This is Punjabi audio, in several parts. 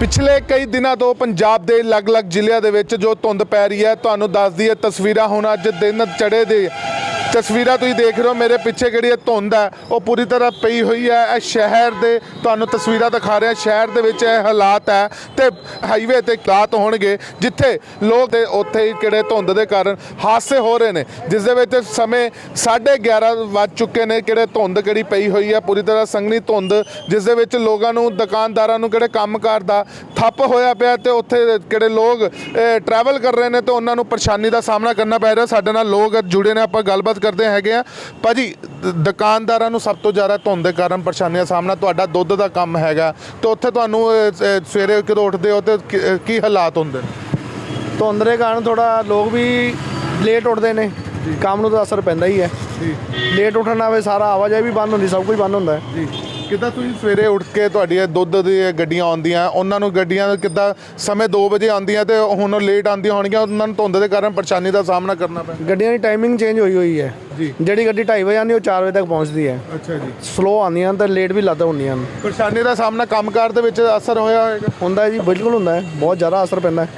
ਪਿਛਲੇ ਕਈ ਦਿਨਾਂ ਤੋਂ ਪੰਜਾਬ ਦੇ ਅਲੱਗ-ਅਲੱਗ ਜ਼ਿਲ੍ਹਿਆਂ ਦੇ ਵਿੱਚ ਜੋ ਧੁੰਦ ਪੈ ਰਹੀ ਹੈ, ਤੁਹਾਨੂੰ ਦੱਸਦੀ ਹੈ ਤਸਵੀਰਾਂ ਹੁਣ ਅੱਜ ਦਿਨ ਚੜੇ ਦੇ ਤਸਵੀਰਾਂ ਤੁਸੀਂ ਦੇਖ ਰਹੇ ਹੋ, ਮੇਰੇ ਪਿੱਛੇ ਜਿਹੜੀ ਇਹ ਧੁੰਦ ਹੈ, ਉਹ ਪੂਰੀ ਤਰ੍ਹਾਂ ਪਈ ਹੋਈ ਹੈ। ਇਹ ਸ਼ਹਿਰ ਦੇ ਤੁਹਾਨੂੰ ਤਸਵੀਰਾਂ ਦਿਖਾ ਰਿਹਾ, ਸ਼ਹਿਰ ਦੇ ਵਿੱਚ ਇਹ ਹਾਲਾਤ ਹੈ ਤੇ ਹਾਈਵੇ ਤੇ ਹਾਲਾਤ ਹੋਣਗੇ, ਜਿੱਥੇ ਲੋਕ ਤੇ ਉੱਥੇ ਹੀ ਕਿਹੜੇ ਧੁੰਦ ਦੇ ਕਾਰਨ ਹਾਦਸੇ ਹੋ ਰਹੇ ਨੇ। ਜਿਸ ਦੇ ਵਿੱਚ ਸਮੇਂ 11:30 ਵੱਜ ਚੁੱਕੇ ਨੇ, ਕਿਹੜੇ ਧੁੰਦ ਕਿਹੜੀ ਪਈ ਹੋਈ ਹੈ, ਪੂਰੀ ਤਰ੍ਹਾਂ ਸੰਘਣੀ ਧੁੰਦ, ਜਿਸ ਦੇ ਵਿੱਚ ਲੋਕਾਂ ਨੂੰ, ਦੁਕਾਨਦਾਰਾਂ ਨੂੰ ਕਿਹੜੇ ਕੰਮਕਾਰ ਦਾ ਠੱਪ ਹੋਇਆ ਪਿਆ ਤੇ ਉੱਥੇ ਕਿਹੜੇ ਲੋਕ ਟਰੈਵਲ ਕਰ ਰਹੇ ਨੇ ਤੇ ਉਹਨਾਂ ਨੂੰ ਪਰੇਸ਼ਾਨੀ ਦਾ ਸਾਹਮਣਾ ਕਰਨਾ ਪੈ ਰਿਹਾ। ਸਾਡੇ ਨਾਲ ਲੋਕ ਜੁੜੇ ਨੇ, ਆਪਾਂ ਗੱਲਬਾਤ ਕਰਦੇ ਹੈਗੇ ਆ। ਭਾਜੀ ਦ- ਦੁਕਾਨਦਾਰਾਂ ਨੂੰ ਸਭ ਤੋਂ ਜ਼ਿਆਦਾ ਧੁੰਦ ਦੇ ਕਾਰਨ ਪਰੇਸ਼ਾਨੀਆਂ ਦਾ ਸਾਹਮਣਾ ਤੁਹਾਡਾ ਦੁੱਧ ਦਾ ਕੰਮ ਹੈਗਾ। ਤੇ ਉੱਥੇ ਤੁਹਾਨੂੰ ਅ, ਅ, ਸਵੇਰੇ ਕਦੋਂ ਉੱਠਦੇ ਹੋ ਤੇ ਕੀ- ਕੀ ਹਾਲਾਤ ਹੁੰਦੇ ਨੇ? ਧੁੰਦ ਦੇ ਕਾਰਨ ਥੋੜਾ ਲੋਕ ਵੀ ਲੇਟ ਉੱਠਦੇ ਨੇ। ਕੰਮ ਨੂੰ ਤਾਂ ਅਸਰ ਪੈਂਦਾ ਹੀ ਹੈ। ਜੀ। ਲੇਟ ਉੱਠਣ ਨਾਲ ਵੇ ਸਾਰਾ ਆਵਾਜਾਈ ਵੀ ਬੰਦ ਹੁੰਦੀ ਸਭ ਕੁਝ ਬੰਦ ਹੁੰਦਾ ਹੈ। ਜੀ। ਕਿੱਦਾਂ ਤੁਸੀਂ ਸਵੇਰੇ ਉੱਠ ਕੇ ਤੁਹਾਡੀ ਇਹ ਦੁੱਧ ਦੀਆਂ ਗੱਡੀਆਂ ਆਉਂਦੀਆਂ ਉਹਨਾਂ ਨੂੰ ਗੱਡੀਆਂ ਕਿੱਦਾਂ ਸਮੇਂ 2 ਵਜੇ ਆਉਂਦੀਆਂ ਤੇ ਹੁਣ ਲੇਟ ਆਉਂਦੀਆਂ ਹੋਣਗੀਆਂ ਉਹਨਾਂ ਨੂੰ ਧੁੰਦ ਦੇ ਕਾਰਨ ਪਰੇਸ਼ਾਨੀ ਦਾ ਸਾਹਮਣਾ ਕਰਨਾ ਪੈਂਦਾ। ਗੱਡੀਆਂ ਦੀ ਟਾਈਮਿੰਗ ਚੇਂਜ ਹੋਈ ਹੋਈ ਹੈ। ਜੀ। ਜਿਹੜੀ ਗੱਡੀ 2:30 ਵਜੇ ਆਉਂਦੀ ਉਹ 4 ਵਜੇ ਤੱਕ ਪਹੁੰਚਦੀ ਹੈ। ਅੱਛਾ ਜੀ। ਸਲੋ ਆਉਂਦੀਆਂ ਤੇ ਲੇਟ ਵੀ ਲੱਦ ਹੁੰਦੀਆਂ ਹਨ। ਪਰੇਸ਼ਾਨੀ ਦਾ ਸਾਹਮਣਾ ਕੰਮਕਾਰ ਦੇ ਵਿੱਚ ਅਸਰ ਹੋਇਆ ਹੋਵੇਗਾ ਹੁੰਦਾ ਹੈ ਜੀ ਬਿਲਕੁਲ ਹੁੰਦਾ ਹੈ ਬਹੁਤ ਜ਼ਿਆਦਾ ਅਸਰ ਪੈਂਦਾ ਹੈ।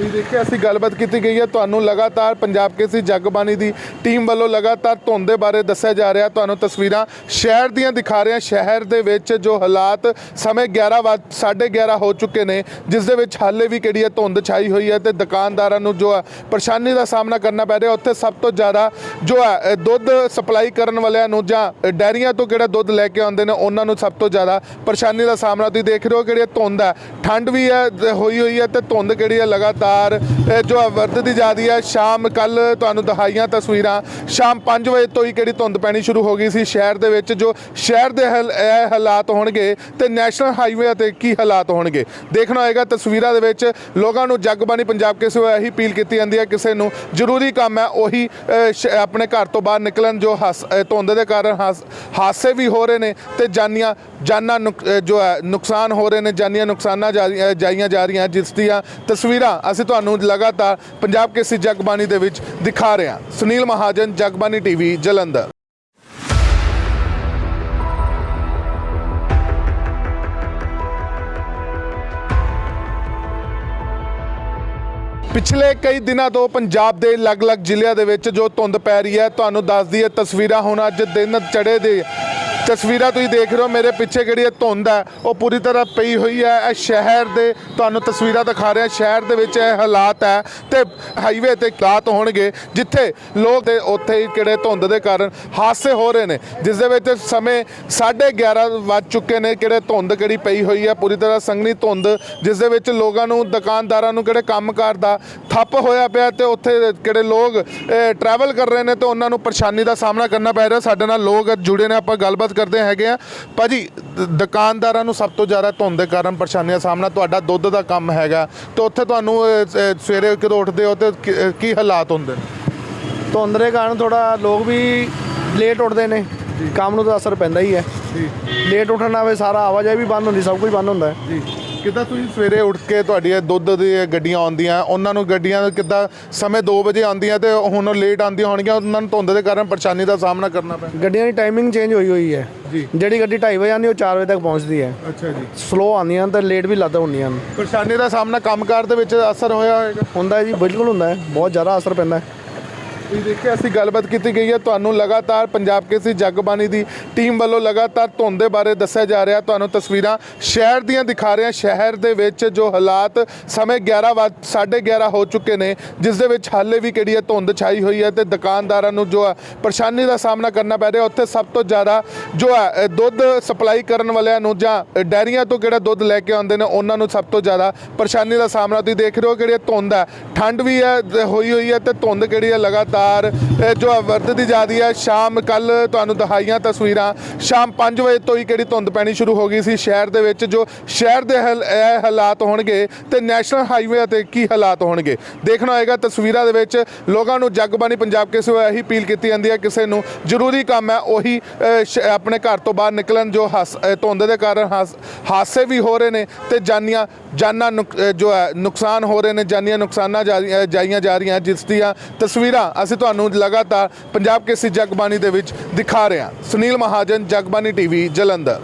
ਤੁਸੀਂ ਦੇਖਿਆ, ਅਸੀਂ ਗੱਲਬਾਤ ਕੀਤੀ ਗਈ ਹੈ। ਤੁਹਾਨੂੰ ਲਗਾਤਾਰ ਪੰਜਾਬ ਕੇਸਰੀ ਜਗਬਾਣੀ ਦੀ ਟੀਮ ਵੱਲੋਂ ਲਗਾਤਾਰ ਧੁੰਦ ਦੇ ਬਾਰੇ ਦੱਸਿਆ ਜਾ ਰਿਹਾ। ਤੁਹਾਨੂੰ ਤਸਵੀਰਾਂ ਸ਼ਹਿਰ ਦੀਆਂ ਦਿਖਾ ਰਹੇ ਹਾਂ। ਸ਼ਹਿਰ ਦੇ ਵਿੱਚ ਜੋ ਹਾਲਾਤ ਸਮੇਂ 11 ਵੱਜ 11:30 ਹੋ ਚੁੱਕੇ ਨੇ, ਜਿਸ ਦੇ ਵਿੱਚ ਹਾਲੇ ਵੀ ਕਿਹੜੀ ਹੈ, ਧੁੰਦ ਛਾਈ ਹੋਈ ਹੈ ਤੇ ਦੁਕਾਨਦਾਰਾਂ ਨੂੰ ਜੋ ਹੈ, ਪਰੇਸ਼ਾਨੀ ਦਾ ਸਾਹਮਣਾ ਕਰਨਾ ਪੈ ਰਿਹਾ। ਉੱਥੇ ਸਭ ਤੋਂ ਜ਼ਿਆਦਾ ਜੋ ਹੈ ਦੁੱਧ ਸਪਲਾਈ ਕਰਨ ਵਾਲਿਆਂ ਨੂੰ ਜਾਂ ਡੈਰੀਆਂ ਤੋਂ ਕਿਹੜਾ ਦੁੱਧ ਲੈ ਕੇ ਆਉਂਦੇ ਨੇ, ਉਹਨਾਂ ਨੂੰ ਸਭ ਤੋਂ ਜ਼ਿਆਦਾ ਪਰੇਸ਼ਾਨੀ ਦਾ ਸਾਹਮਣਾ ਤੁਸੀਂ ਦੇਖ ਰਹੇ ਹੋ। ਕਿਹੜੀ ਧੁੰਦ ਹੈ। ਠੰਡ ਵੀ ਹੈ, ਹੋਈ ਹੋਈ ਹੈ ਤੇ ਧੁੰਦ ਕਿਹੜੀ ਹੈ, ਲਗਾਤਾਰ ਇਹ ਜੋ ਹੈ ਵੱਧਦੀ ਜਾ ਰਹੀ ਹੈ ਸ਼ਾਮ ਕੱਲ ਤੁਹਾਨੂੰ ਦਿਖਾਈਆਂ ਤਸਵੀਰਾਂ। ਸ਼ਾਮ 5 ਵਜੇ ਤੋਂ ਹੀ ਕਿਹੜੀ ਧੁੰਦ ਪੈਣੀ ਸ਼ੁਰੂ ਹੋ ਗਈ ਸੀ ਸ਼ਹਿਰ ਦੇ ਵਿੱਚ, ਜੋ ਸ਼ਹਿਰ ਦੇ ਹਾਲਾਤ ਹੋਣਗੇ ਤੇ ਨੈਸ਼ਨਲ ਹਾਈਵੇ ਤੇ ਕੀ ਹਾਲਾਤ ਹੋਣਗੇ। ਦੇਖਣਾ ਹੋਏਗਾ ਤਸਵੀਰਾਂ ਦੇ ਵਿੱਚ ਲੋਕਾਂ ਨੂੰ ਜਗਬਾਣੀ ਪੰਜਾਬ ਕਿਸੇ ਇਹੀ ਅਪੀਲ ਕੀਤੀ ਜਾਂਦੀ ਹੈ, ਕਿਸੇ ਨੂੰ ਜ਼ਰੂਰੀ ਕੰਮ ਹੈ ਉਹੀ ਸ਼- ਆਪਣੇ ਘਰ ਤੋਂ ਬਾਹਰ ਨਿਕਲਣ ਜੋ ਹਸ- ਧੁੰਦ ਦੇ ਕਾਰਨ ਹਾਸ- ਹਾਦਸੇ ਵੀ ਹੋ ਰਹੇ ਨੇ ਤੇ ਜਾਨੀਆਂ, ਜਾਨਾਂ ਨੁਕ- ਜੋ ਹੈ, ਨੁਕਸਾਨ ਹੋ ਰਹੇ ਨੇ, ਜਾਨੀਆਂ ਨੁਕਸਾਨਾਂ ਜਾਈਆਂ ਜਾ ਰਹੀਆਂ, ਜਿਸ ਦੀਆਂ ਤਸਵੀਰਾਂ ਅਸੀਂ ਤੁਹਾਨੂੰ ਲਗਾਤਾਰ ਪੰਜਾਬ ਕੇਸਰੀ ਜਗਬਾਣੀ ਦੇ ਵਿੱਚ ਦਿਖਾ ਰਹੇ ਹਾਂ। ਸੁਨੀਲ ਮਹਾਜਨ, ਜਗਬਾਣੀ ਟੀਵੀ, ਜਲੰਧਰ। ਪਿਛਲੇ ਕਈ ਦਿਨਾਂ ਤੋਂ ਪੰਜਾਬ ਦੇ ਅਲੱਗ-ਅਲੱਗ ਜ਼ਿਲ੍ਹਿਆਂ ਦੇ ਵਿੱਚ ਜੋ ਧੁੰਦ ਪੈ ਰਹੀ ਹੈ, ਤੁਹਾਨੂੰ ਦੱਸਦੀ ਹੈ ਤਸਵੀਰਾਂ ਹੁਣ ਅੱਜ ਦਿਨ ਚੜੇ ਦੇ ਤਸਵੀਰਾਂ ਤੁਸੀਂ ਦੇਖ ਰਹੇ ਹੋ, ਮੇਰੇ ਪਿੱਛੇ ਜਿਹੜੀ ਇਹ ਧੁੰਦ ਹੈ, ਉਹ ਪੂਰੀ ਤਰ੍ਹਾਂ ਪਈ ਹੋਈ ਹੈ। ਇਹ ਸ਼ਹਿਰ ਦੇ ਤੁਹਾਨੂੰ ਤਸਵੀਰਾਂ ਦਿਖਾ ਰਿਹਾ, ਸ਼ਹਿਰ ਦੇ ਵਿੱਚ ਇਹ ਹਾਲਾਤ ਹੈ ਤੇ ਹਾਈਵੇ ਤੇ ਹਾਲਾਤ ਹੋਣਗੇ, ਜਿੱਥੇ ਲੋਕ ਤੇ ਉੱਥੇ ਹੀ ਕਿਹੜੇ ਧੁੰਦ ਦੇ ਕਾਰਨ ਹਾਦਸੇ ਹੋ ਰਹੇ ਨੇ। ਜਿਸ ਦੇ ਵਿੱਚ ਸਮੇਂ 11:30 ਵੱਜ ਚੁੱਕੇ ਨੇ, ਕਿਹੜੇ ਧੁੰਦ ਕਿਹੜੀ ਪਈ ਹੋਈ ਹੈ, ਪੂਰੀ ਤਰ੍ਹਾਂ ਸੰਘਣੀ ਧੁੰਦ, ਜਿਸ ਦੇ ਵਿੱਚ ਲੋਕਾਂ ਨੂੰ, ਦੁਕਾਨਦਾਰਾਂ ਨੂੰ ਕਿਹੜੇ ਕੰਮਕਾਰ ਦਾ ਠੱਪ ਹੋਇਆ ਪਿਆ ਤੇ ਉੱਥੇ ਕਿਹੜੇ ਲੋਕ ਟਰੈਵਲ ਕਰ ਰਹੇ ਨੇ ਤੇ ਉਹਨਾਂ ਨੂੰ ਪਰੇਸ਼ਾਨੀ ਦਾ ਸਾਹਮਣਾ ਕਰਨਾ ਪੈ ਰਿਹਾ। ਸਾਡੇ ਨਾਲ ਲੋਕ ਜੁੜੇ ਨੇ, ਆਪਾਂ ਗੱਲਬਾਤ ਕਰਦੇ ਹੈਗੇ ਆ। ਭਾਜੀ ਦ- ਦੁਕਾਨਦਾਰਾਂ ਨੂੰ ਸਭ ਤੋਂ ਜ਼ਿਆਦਾ ਧੁੰਦ ਦੇ ਕਾਰਨ ਪਰੇਸ਼ਾਨੀਆਂ ਦਾ ਸਾਹਮਣਾ ਤੁਹਾਡਾ ਦੁੱਧ ਦਾ ਕੰਮ ਹੈਗਾ। ਤੇ ਉੱਥੇ ਤੁਹਾਨੂੰ ਅ, ਅ, ਸਵੇਰੇ ਕਦੋਂ ਉੱਠਦੇ ਹੋ ਤੇ ਕੀ- ਅ, ਕੀ ਹਾਲਾਤ ਹੁੰਦੇ? ਨੇ ਧੁੰਦ ਦੇ ਕਾਰਨ ਥੋੜਾ ਲੋਕ ਵੀ ਲੇਟ ਉੱਠਦੇ ਨੇ। ਕੰਮ ਨੂੰ ਤਾਂ ਅਸਰ ਪੈਂਦਾ ਹੀ ਹੈ। ਜੀ। ਲੇਟ ਉੱਠਣ ਨਾਲ ਵੇ ਸਾਰਾ ਆਵਾਜਾਈ ਵੀ ਬੰਦ ਹੁੰਦੀ ਸਭ ਕੁਝ ਬੰਦ ਹੁੰਦਾ ਹੈ। ਜੀ। ਕਿੱਦਾਂ ਤੁਸੀਂ ਸਵੇਰੇ ਉੱਠ ਕੇ ਤੁਹਾਡੀ ਇਹ ਦੁੱਧ ਦੀਆਂ ਗੱਡੀਆਂ ਆਉਂਦੀਆਂ ਉਹਨਾਂ ਨੂੰ ਗੱਡੀਆਂ ਕਿੱਦਾਂ ਸਮੇਂ 2 ਵਜੇ ਆਉਂਦੀਆਂ ਤੇ ਹੁਣ ਲੇਟ ਆਉਂਦੀਆਂ ਹੋਣਗੀਆਂ ਉਹਨਾਂ ਨੂੰ ਧੁੰਦ ਦੇ ਕਾਰਨ ਪਰੇਸ਼ਾਨੀ ਦਾ ਸਾਹਮਣਾ ਕਰਨਾ ਪੈਂਦਾ। ਗੱਡੀਆਂ ਦੀ ਟਾਈਮਿੰਗ ਚੇਂਜ ਹੋਈ ਹੋਈ ਹੈ। ਜੀ। ਜਿਹੜੀ ਗੱਡੀ 2:30 ਵਜੇ ਆਉਂਦੀ ਉਹ 4 ਵਜੇ ਤੱਕ ਪਹੁੰਚਦੀ ਹੈ। ਅੱਛਾ ਜੀ। ਸਲੋ ਆਉਂਦੀਆਂ ਤੇ ਲੇਟ ਵੀ ਲੱਦ ਹੁੰਦੀਆਂ ਹਨ। ਪਰੇਸ਼ਾਨੀ ਦਾ ਸਾਹਮਣਾ ਕੰਮਕਾਰ ਦੇ ਵਿੱਚ ਅਸਰ ਹੋਇਆ ਹੋਵੇਗਾ ਹੁੰਦਾ ਹੈ ਜੀ ਬਿਲਕੁਲ ਹੁੰਦਾ ਹੈ ਬਹੁਤ ਜ਼ਿਆਦਾ ਅਸਰ ਪੈਂਦਾ ਹੈ। ਤੁਸੀਂ ਦੇਖਿਆ, ਅਸੀਂ ਗੱਲਬਾਤ ਕੀਤੀ ਗਈ ਹੈ। ਤੁਹਾਨੂੰ ਲਗਾਤਾਰ ਪੰਜਾਬ ਕੇਸਰੀ ਜਗਬਾਣੀ ਦੀ ਟੀਮ ਵੱਲੋਂ ਲਗਾਤਾਰ ਧੁੰਦ ਦੇ ਬਾਰੇ ਦੱਸਿਆ ਜਾ ਰਿਹਾ। ਤੁਹਾਨੂੰ ਤਸਵੀਰਾਂ ਸ਼ਹਿਰ ਦੀਆਂ ਦਿਖਾ ਰਹੇ ਹਾਂ। ਸ਼ਹਿਰ ਦੇ ਵਿੱਚ ਜੋ ਹਾਲਾਤ ਸਮੇਂ 11 ਵੱਜ 11:30 ਹੋ ਚੁੱਕੇ ਨੇ, ਜਿਸ ਦੇ ਵਿੱਚ ਹਾਲੇ ਵੀ ਕਿਹੜੀ ਹੈ, ਧੁੰਦ ਛਾਈ ਹੋਈ ਹੈ ਤੇ ਦੁਕਾਨਦਾਰਾਂ ਨੂੰ ਜੋ ਹੈ, ਪਰੇਸ਼ਾਨੀ ਦਾ ਸਾਹਮਣਾ ਕਰਨਾ ਪੈ ਰਿਹਾ। ਉੱਥੇ ਸਭ ਤੋਂ ਜ਼ਿਆਦਾ ਜੋ ਹੈ ਦੁੱਧ ਸਪਲਾਈ ਕਰਨ ਵਾਲਿਆਂ ਨੂੰ ਜਾਂ ਡੈਰੀਆਂ ਤੋਂ ਕਿਹੜਾ ਦੁੱਧ ਲੈ ਕੇ ਆਉਂਦੇ ਨੇ, ਉਹਨਾਂ ਨੂੰ ਸਭ ਤੋਂ ਜ਼ਿਆਦਾ ਪਰੇਸ਼ਾਨੀ ਦਾ ਸਾਹਮਣਾ ਤੁਸੀਂ ਦੇਖ ਰਹੇ ਹੋ। ਕਿਹੜੀ ਧੁੰਦ ਹੈ। ਠੰਡ ਵੀ ਹੈ, ਹੋਈ ਹੋਈ ਹੈ ਤੇ ਧੁੰਦ ਕਿਹੜੀ ਹੈ, ਲਗਾਤਾਰ ਇਹ ਜੋ ਵਰਤਦੀ ਜਾ ਰਹੀ ਹੈ, ਸ਼ਾਮ ਕੱਲ ਤੁਹਾਨੂੰ ਦਿਖਾਈਆਂ ਤਸਵੀਰਾਂ। ਸ਼ਾਮ 5 ਵਜੇ ਤੋਂ ਹੀ ਕਿਹੜੀ ਧੁੰਦ ਪੈਣੀ ਸ਼ੁਰੂ ਹੋ ਗਈ ਸੀ ਸ਼ਹਿਰ ਦੇ ਵਿੱਚ, ਜੋ ਸ਼ਹਿਰ ਦੇ ਹਾਲਾਤ ਹੋਣਗੇ ਤੇ ਨੈਸ਼ਨਲ ਹਾਈਵੇ ਤੇ ਕੀ ਹਾਲਾਤ ਹੋਣਗੇ। ਦੇਖਣਾ ਹੋਏਗਾ ਤਸਵੀਰਾਂ ਦੇ ਵਿੱਚ, ਲੋਕਾਂ ਨੂੰ ਜਗਬਾਣੀ ਪੰਜਾਬ ਕਿਸੇ ਇਹੀ ਅਪੀਲ ਕੀਤੀ ਜਾਂਦੀ ਹੈ, ਕਿਸੇ ਨੂੰ ਜ਼ਰੂਰੀ ਕੰਮ ਹੈ, ਉਹੀ ਸ਼- ਆਪਣੇ ਘਰ ਤੋਂ ਬਾਹਰ ਨਿਕਲਣ, ਜੋ ਹਸ- ਧੁੰਦ ਦੇ ਕਾਰਨ ਹਾਸ- ਹਾਦਸੇ ਵੀ ਹੋ ਰਹੇ ਨੇ ਤੇ ਜਾਨੀਆਂ, ਜਾਨਾਂ ਨੁਕ- ਜੋ ਹੈ, ਨੁਕਸਾਨ ਹੋ ਰਹੇ ਨੇ, ਜਾਨੀਆਂ ਨੁਕਸਾਨਾਂ ਜਾਈਆਂ ਜਾ ਰਹੀਆਂ, ਜਿਸ ਦੀਆਂ ਤਸਵੀਰਾਂ ਅਸੀਂ ਤੁਹਾਨੂੰ ਲਗਾਤਾਰ ਪੰਜਾਬ ਕੇਸੀ ਜਗਬਾਣੀ ਦੇ ਵਿੱਚ ਦਿਖਾ ਰਹੇ ਹਾਂ। ਸੁਨੀਲ ਮਹਾਜਨ, ਜਗਬਾਣੀ ਟੀਵੀ, ਜਲੰਧਰ।